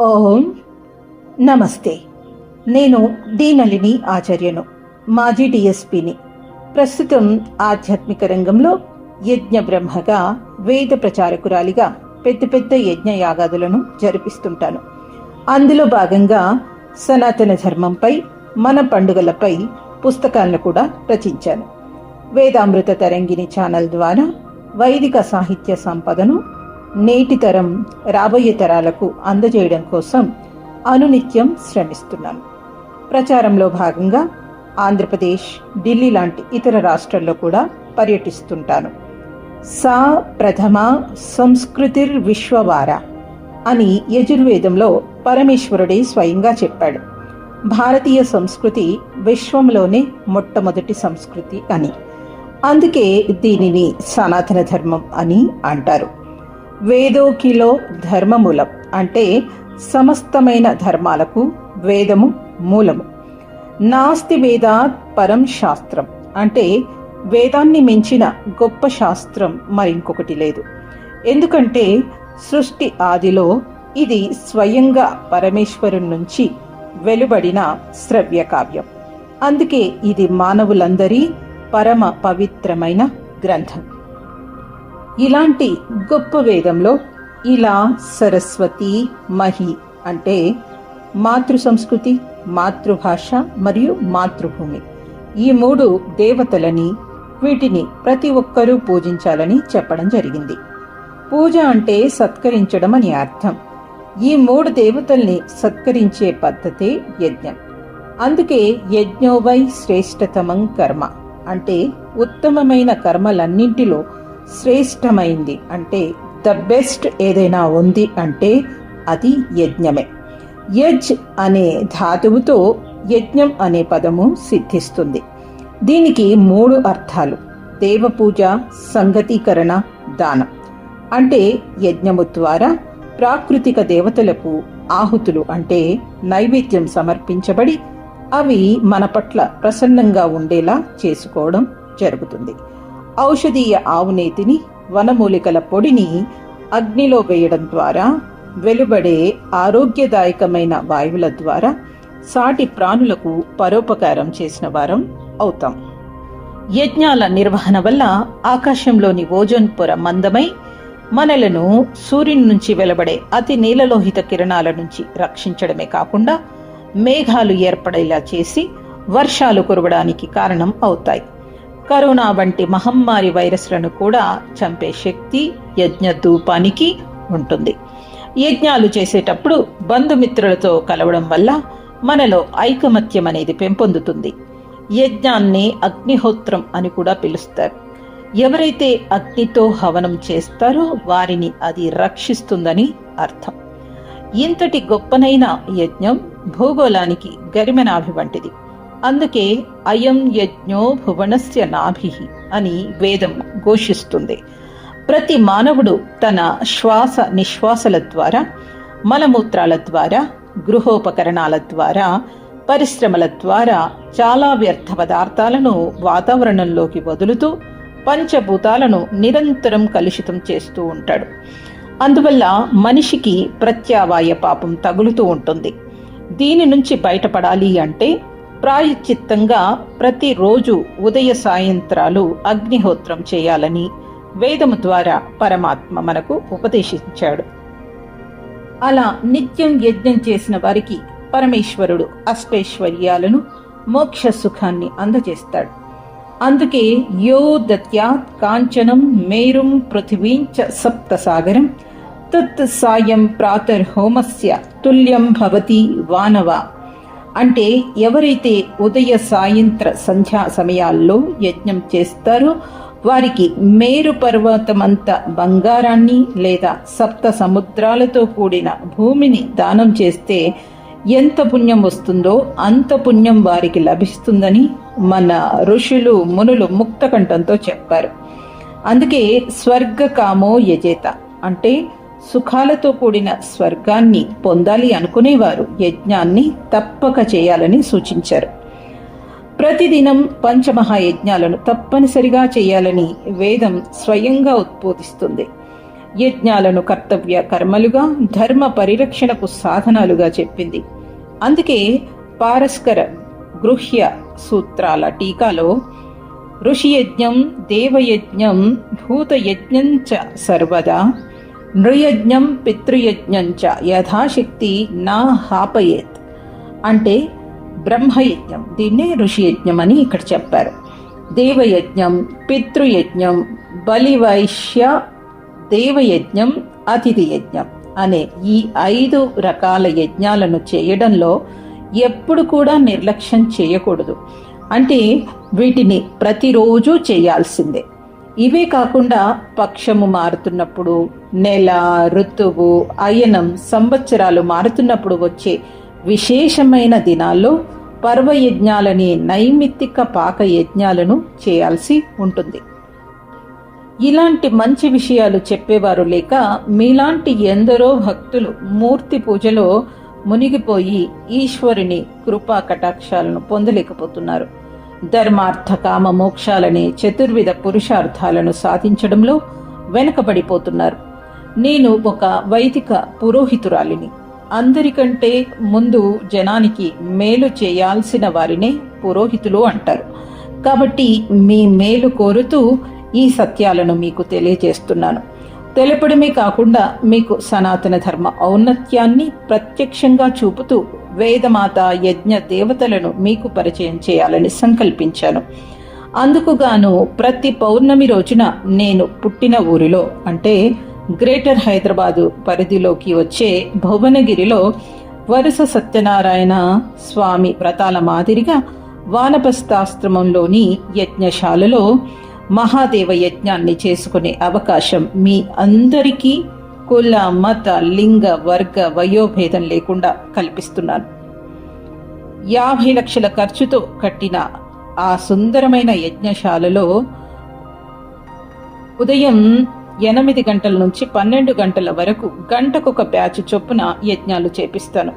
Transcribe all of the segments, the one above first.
ఓం నమస్తే. నేను దీనలిని ఆచార్యను మాజీ డిఎస్పిని. ప్రస్తుతం ఆధ్యాత్మిక రంగంలో యజ్ఞ బ్రహ్మగా వేద ప్రచారకురాలిగా పెద్ద పెద్ద యజ్ఞ యాగాదులను జరిపిస్తుంటాను. అందులో భాగంగా సనాతన ధర్మంపై మన పండుగలపై పుస్తకాలను కూడా రచించాను. వేదామృత తరంగిణి ఛానల్ ద్వారా వైదిక సాహిత్య సంపదను నేటి తరం రాబోయే తరాలకు అందజేయడం కోసం అనునిత్యం శ్రమిస్తున్నాను. ప్రచారంలో భాగంగా ఆంధ్రప్రదేశ్ ఢిల్లీ లాంటి ఇతర రాష్ట్రాల్లో కూడా పర్యటిస్తుంటాను. సా ప్రథమ సంస్కృతిర్ విశ్వవార అని యజుర్వేదంలో పరమేశ్వరుడే స్వయంగా చెప్పాడు. భారతీయ సంస్కృతి విశ్వంలోనే మొట్టమొదటి సంస్కృతి అని. అందుకే దీనిని సనాతన ధర్మం అని అంటారు. వేదోకిలో ధర్మమూలం అంటే సమస్తమైన ధర్మాలకు వేదము మూలము. నాస్తి వేదాత్ పరం శాస్త్రం అంటే వేదాన్ని మించిన గొప్ప శాస్త్రం మరింకొకటి లేదు. ఎందుకంటే సృష్టి ఆదిలో ఇది స్వయంగా పరమేశ్వరు నుంచి వెలువడిన శ్రవ్య కావ్యం. అందుకే ఇది మానవులందరి పరమ పవిత్రమైన గ్రంథం. ఇలాంటి గొప్ప వేదంలో ఇలా సరస్వతి మహి అంటే మాతృ సంస్కృతి మాతృభాష మరియు మాతృభూమి. ఈ మూడు దేవతలని వీటిని ప్రతి ఒక్కరూ పూజించాలని చెప్పడం జరిగింది. పూజ అంటే సత్కరించడం అని అర్థం. ఈ మూడు దేవతల్ని సత్కరించే పద్ధతే యజ్ఞం. అందుకే యజ్ఞోవై శ్రేష్టతమం కర్మ అంటే ఉత్తమమైన కర్మలన్నింటిలో శ్రేష్టమైంది. అంటే ద బెస్ట్ ఏదైనా ఉంది అంటే అది యజ్ఞమే. యజ్ అనే ధాతువుతో యజ్ఞం అనే పదము సిద్ధిస్తుంది. దీనికి మూడు అర్థాలు. దేవపూజ సంగతీకరణ దానం. అంటే యజ్ఞము ద్వారా ప్రాకృతిక దేవతలకు ఆహుతులు అంటే నైవేద్యం సమర్పించబడి అవి మన పట్ల ప్రసన్నంగా ఉండేలా చేసుకోవడం జరుగుతుంది. ఔషధీయ ఆవునేతిని వనమూలికల పొడిని అగ్నిలో వేయడం ద్వారా వెలువడే ఆరోగ్యదాయకమైన వాయువుల ద్వారా సాటి ప్రాణులకు పరోపకారం చేసిన వారం అవుతాం. యజ్ఞాల నిర్వహణ వల్ల ఆకాశంలోని ఓజోన్ పొర మందమై మనలను సూర్యుని నుంచి వెలువడే అతి నీలలోహిత కిరణాల నుంచి రక్షించడమే కాకుండా మేఘాలు ఏర్పడేలా చేసి వర్షాలు కురవడానికి కారణం అవుతాయి. కరోనా వంటి మహమ్మారి వైరస్లను కూడా చంపే శక్తి యజ్ఞ ధూపానికి ఉంటుంది. యజ్ఞాలు చేసేటప్పుడు బంధుమిత్రులతో కలవడం వల్ల మనలో ఐకమత్యం అనేది పెంపొందుతుంది. యజ్ఞాన్ని అగ్నిహోత్రం అని కూడా పిలుస్తారు. ఎవరైతే అగ్నితో హవనం చేస్తారో వారిని అది రక్షిస్తుందని అర్థం. ఇంతటి గొప్పనైన యజ్ఞం భూగోళానికి గరిమనాభి వంటిది. అందుకే అయం యజ్ఞో భువనస్య నాభి అని వేదం ఘోషిస్తుంది. ప్రతి మానవుడు తన శ్వాస నిశ్వాసల ద్వారా మలమూత్రాల ద్వారా గృహోపకరణాల ద్వారా పరిశ్రమల ద్వారా చాలా వ్యర్థ పదార్థాలను వాతావరణంలోకి వదులుతూ పంచభూతాలను నిరంతరం కలుషితం చేస్తూ ఉంటాడు. అందువల్ల మనిషికి ప్రత్యావాయ పాపం తగులుతూ ఉంటుంది. దీని నుంచి బయటపడాలి అంటే ప్రాయశ్చిత్తంగా ప్రతిరోజు ఉదయ సాయంత్రాలు అగ్నిహోత్రం చేయాలని వేదము ద్వారా పరమాత్మ మనకు ఉపదేశించాడు. అలా నిత్యం యజ్ఞం చేసిన వారికి పరమేశ్వరుడు అష్టైశ్వర్యాలను మోక్ష సుఖాన్ని అందజేస్తాడు. అందుకే యో దత్యాత్ కాంచనం మేరుం పృథివీంచ సప్త సాగరం తత్ సాయం ప్రాతర్హోమస్య తుల్యం భవతి వానవ అంటే ఎవరైతే ఉదయ సాయంత్ర సంధ్యా సమయాల్లో యజ్ఞం చేస్తారో వారికి మేరు పర్వతమంత బంగారాన్ని లేదా సప్త సముద్రాలతో కూడిన భూమిని దానం చేస్తే ఎంత పుణ్యం వస్తుందో అంత పుణ్యం వారికి లభిస్తుందని మన ఋషులు మునులు ముక్తకంఠంతో చెప్పారు. అందుకే స్వర్గకామో యజేత అంటే సుఖాలతో కూడిన స్వర్గాన్ని పొందాలి అనుకునేవారు. యజ్ఞాన్ని తప్పక చేయాలని సూచించారు. ప్రతిదినం పంచమహాయజ్ఞాలను తప్పనిసరిగా చేయాలని వేదం స్వయంగా ఉద్బోధిస్తుంది. యజ్ఞాలను కర్తవ్య కర్మలుగా ధర్మ పరిరక్షణకు సాధనాలుగా చెప్పింది. అందుకే పారస్కర గృహ్య సూత్రాల టీకాలో ఋషియజ్ఞం దేవయజ్ఞం భూతయజ్ఞం చ సర్వదా నృయజ్ఞం పితృయజ్ఞంచ యథాశక్తి నా హాపయేత్. అంటే బ్రహ్మయజ్ఞం దీన్నే ఋషియజ్ఞం అని ఇక్కడ చెప్పారు. దేవయజ్ఞం పితృయజ్ఞం బలివైశ్య దేవయజ్ఞం అతిథి యజ్ఞం అనే ఈ ఐదు రకాల యజ్ఞాలను చేయడంలో ఎప్పుడు కూడా నిర్లక్ష్యం చేయకూడదు. అంటే వీటిని ప్రతిరోజు చేయాల్సిందే. ఇవే కాకుండా పక్షము మారుతున్నప్పుడు నెల ఋతువు అయనం సంవత్సరాలు మారుతున్నప్పుడు వచ్చే విశేషమైన దినాల్లో పర్వయజ్ఞాలని నైమిత్తిక పాక యజ్ఞాలను చేయాల్సి ఉంటుంది. ఇలాంటి మంచి విషయాలు చెప్పేవారు లేక మీలాంటి ఎందరో భక్తులు మూర్తి పూజలో మునిగిపోయి ఈశ్వరుని కృపా కటాక్షాలను పొందలేకపోతున్నారు. ధర్మార్థ కామ మోక్షాలనే చతుర్విధ పురుషార్థాలను సాధించడంలో వెనకబడిపోతున్నారు. నేను ఒక వైదిక పురోహితురాలిని. అందరికంటే ముందు జనానికి మేలు చేయాల్సిన వారినే పురోహితులు అంటారు. కాబట్టి మీ మేలు కోరుతూ ఈ సత్యాలను మీకు తెలియజేస్తున్నాను. తెలపడమే కాకుండా మీకు సనాతన ధర్మ ఔన్నత్యాన్ని ప్రత్యక్షంగా చూపుతూ వేదమాత యజ్ఞ దేవతలను మీకు పరిచయం చేయాలని సంకల్పించాను. అందుకుగాను ప్రతి పౌర్ణమి రోజున నేను పుట్టిన ఊరిలో అంటే గ్రేటర్ హైదరాబాదు పరిధిలోకి వచ్చే భువనగిరిలో వరుస సత్యనారాయణ స్వామి వ్రతాల మాదిరిగా వానపస్తాశ్రమంలోని యజ్ఞశాలలో మహాదేవ యజ్ఞాన్ని చేసుకునే అవకాశం మీ అందరికీ కుల మత లింగ వర్గ వయోభేదం లేకుండా కల్పిస్తున్నాను. యాభై లక్షల ఖర్చుతో కట్టిన ఆ సుందరమైన యజ్ఞశాలలో ఉదయం ఎనిమిది గంటల నుంచి పన్నెండు గంటల వరకు గంటకొక బ్యాచ్ చొప్పున యజ్ఞాలు చేపిస్తాను.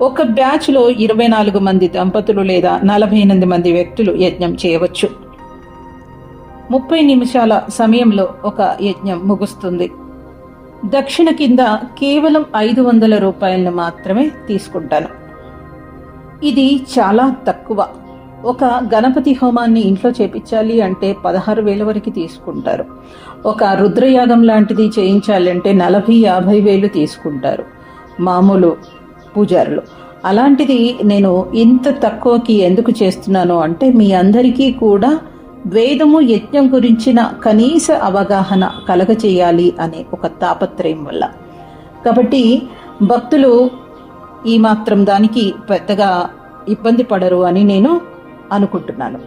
ఒక బ్యాచ్లో ఇరవై నాలుగు మంది దంపతులు లేదా నలభై ఎనిమిది మంది వ్యక్తులు యజ్ఞం చేయవచ్చు. ముప్పై నిమిషాల సమయంలో ఒక యజ్ఞం ముగుస్తుంది. దక్షిణ కింద కేవలం ఐదు వందల రూపాయలను మాత్రమే తీసుకుంటాను. ఇది చాలా తక్కువ. ఒక గణపతి హోమాన్ని ఇంట్లో చేపించాలి అంటే పదహారు వేల వరకు తీసుకుంటారు. ఒక రుద్రయాగం లాంటిది చేయించాలంటే నలభై యాభై వేలు తీసుకుంటారు మామూలు పూజారులు. అలాంటిది నేను ఇంత తక్కువకి ఎందుకు చేస్తున్నాను అంటే మీ అందరికీ కూడా వేదము యజ్ఞం గురించిన కనీస అవగాహన కలగచేయాలి అనే ఒక తాపత్రయం వల్ల. కాబట్టి భక్తులు ఈ మాత్రం దానికి పెద్దగా ఇబ్బంది పడరు అని నేను అనుకుంటున్నాను.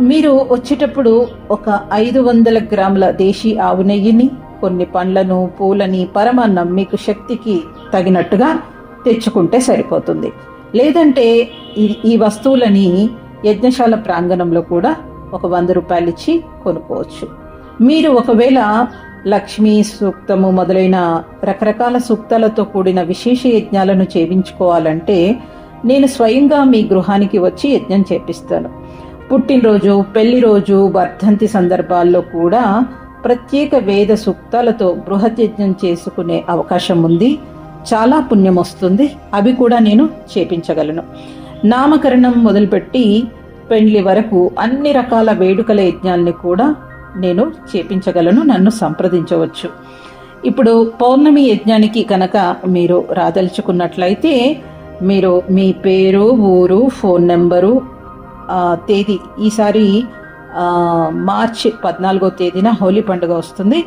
మీరు వచ్చేటప్పుడు ఒక ఐదు వందల గ్రాముల దేశీ ఆవు నెయ్యిని కొన్ని పండ్లను పూలని పరమాన్నం మీకు శక్తికి తగినట్టుగా తెచ్చుకుంటే సరిపోతుంది. లేదంటే ఈ వస్తువులని యజ్ఞశాల ప్రాంగణంలో కూడా ఒక వంద రూపాయలు ఇచ్చి కొనుక్కోవచ్చు. మీరు ఒకవేళ లక్ష్మీ సూక్తము మొదలైన రకరకాల సూక్తాలతో కూడిన విశేష యజ్ఞాలను చేయించుకోవాలంటే నేను స్వయంగా మీ గృహానికి వచ్చి యజ్ఞం చేపిస్తాను. పుట్టినరోజు పెళ్ళి రోజు వర్ధంతి సందర్భాల్లో కూడా ప్రత్యేక వేద సూక్తాలతో బృహత్ యజ్ఞం చేసుకునే అవకాశం ఉంది చాలా పుణ్యం వస్తుంది అవి కూడా నేను చేపించగలను. నామకరణం మొదలుపెట్టి పెండ్లి వరకు అన్ని రకాల వేడుకల యజ్ఞాల్ని కూడా నేను చేపించగలను నన్ను సంప్రదించవచ్చు. ఇప్పుడు పౌర్ణమి యజ్ఞానికి కనుక మీరు రాదలుచుకున్నట్లయితే మీరు మీ పేరు ఊరు ఫోన్ నెంబరు తేదీ ఈసారి మార్చి పద్నాలుగో తేదీన హోలీ పండుగ వస్తుంది.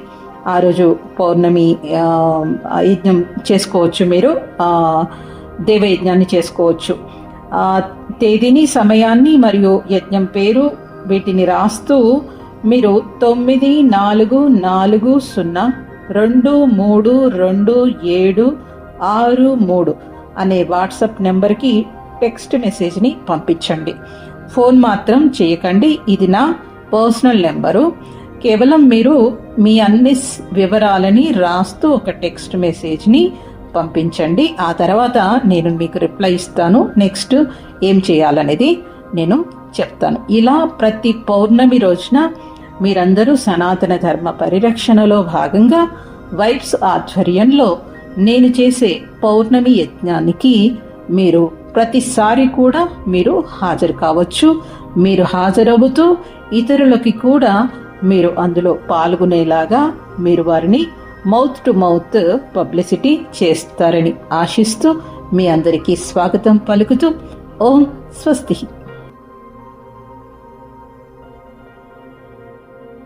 ఆ రోజు పౌర్ణమి యజ్ఞం చేసుకోవచ్చు మీరు దేవయజ్ఞాన్ని చేసుకోవచ్చు. తేదీని సమయాన్ని మరియు యజ్ఞం పేరు వీటిని రాస్తూ మీరు తొమ్మిది నాలుగు నాలుగు సున్నా రెండు మూడు రెండు ఏడు ఆరు మూడు అనే వాట్సాప్ నెంబర్కి టెక్స్ట్ మెసేజ్ని పంపించండి. ఫోన్ మాత్రం చేయకండి. ఇది నా పర్సనల్ నెంబరు. కేవలం మీరు మీ అన్ని వివరాలని రాస్తూ ఒక టెక్స్ట్ మెసేజ్ని పంపించండి. ఆ తర్వాత నేను మీకు రిప్లై ఇస్తాను. నెక్స్ట్ ఏం చేయాలనేది నేను చెప్తాను. ఇలా ప్రతి పౌర్ణమి రోజున మీరందరూ సనాతన ధర్మ పరిరక్షణలో భాగంగా వైబ్స్ ఆధ్వర్యంలో నేను చేసే పౌర్ణమి యజ్ఞానికి మీరు ప్రతిసారి కూడా మీరు హాజరు కావచ్చు. మీరు హాజరవుతూ ఇతరులకి కూడా మీరు అందులో పాల్గొనేలాగా మీరు వారిని మౌత్ టు మౌత్ పబ్లిసిటీ చేస్తారని ఆశిస్తూ మీ అందరికీ స్వాగతం పలుకుతూ ఓం స్వస్తి.